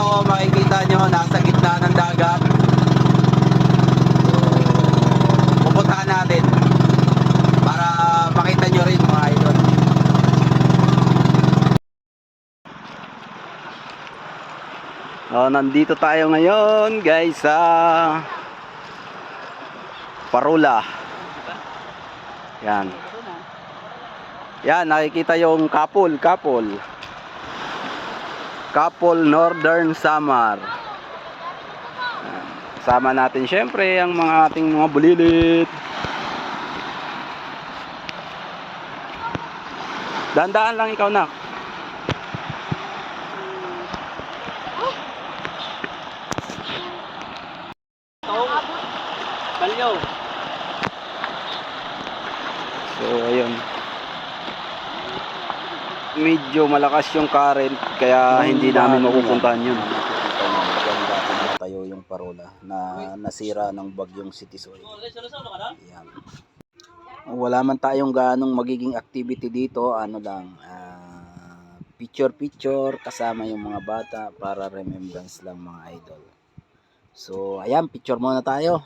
ako makikita nyo nasa gitna ng dagat. So, pupuntahan natin para makita nyo rin mga idol. Oh, nandito tayo ngayon guys sa Parula. Yan. Yan nakikita yung kapul kapul. Kapul Northern Samar. Sama natin syempre ang mga ating mga bulilit. Dandaan lang ikaw na. Balyo. So, ayun. Medyo malakas yung current kaya hindi namin mapupuntahan yun. Nakatayo yung parola na nasira ng bagyong Citisoy. Yan. Wala man tayong ganong magiging activity dito, ano lang, ah, picture-picture kasama yung mga bata para remembrance lang mga idol. So, ayan, picture muna tayo.